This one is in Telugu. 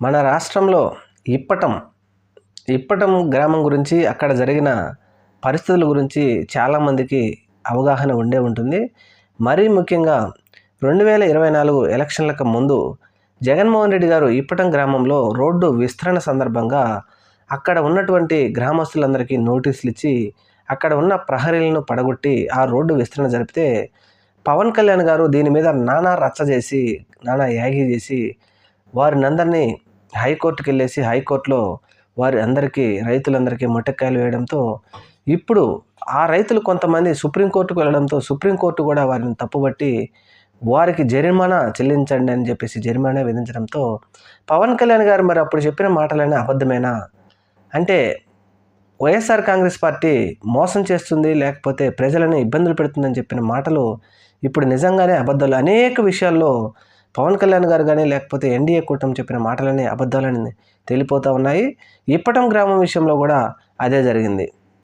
మన రాష్ట్రంలో ఇప్పటం ఇప్పటం గ్రామం గురించి అక్కడ జరిగిన పరిస్థితుల గురించి చాలామందికి అవగాహన ఉండే ఉంటుంది. మరీ ముఖ్యంగా రెండు వేల ఇరవై నాలుగు ఎలక్షన్లకు ముందు జగన్మోహన్ రెడ్డి గారు ఇప్పటం గ్రామంలో రోడ్డు విస్తరణ సందర్భంగా అక్కడ ఉన్నటువంటి గ్రామస్తులందరికీ నోటీసులు ఇచ్చి అక్కడ ఉన్న ప్రహరీలను పడగొట్టి ఆ రోడ్డు విస్తరణ జరిపితే పవన్ కళ్యాణ్ గారు దీని మీద నానా రచ్చ చేసి నానా యాగి చేసి వారినందరినీ హైకోర్టుకి వెళ్ళేసి హైకోర్టులో వారి అందరికీ రైతులందరికీ మొట్టకాయలు వేయడంతో ఇప్పుడు ఆ రైతులు కొంతమంది సుప్రీంకోర్టుకు వెళ్ళడంతో సుప్రీంకోర్టు కూడా వారిని తప్పుబట్టి వారికి జరిమానా చెల్లించండి అని చెప్పేసి జరిమానా విధించడంతో పవన్ కళ్యాణ్ గారు మరి అప్పుడు చెప్పిన మాటలైనా అబద్ధమేనా? అంటే వైఎస్ఆర్ కాంగ్రెస్ పార్టీ మోసం చేస్తుంది లేకపోతే ప్రజలను ఇబ్బందులు పెడుతుందని చెప్పిన మాటలు ఇప్పుడు నిజంగానే అబద్ధాలు. అనేక విషయాల్లో పవన్ కళ్యాణ్ గారు కానీ లేకపోతే ఎన్డీఏ కూటమి చెప్పిన మాటలని అబద్ధాలని తేలిపోతూ ఉన్నాయి. ఇప్పటం గ్రామం విషయంలో కూడా అదే జరిగింది.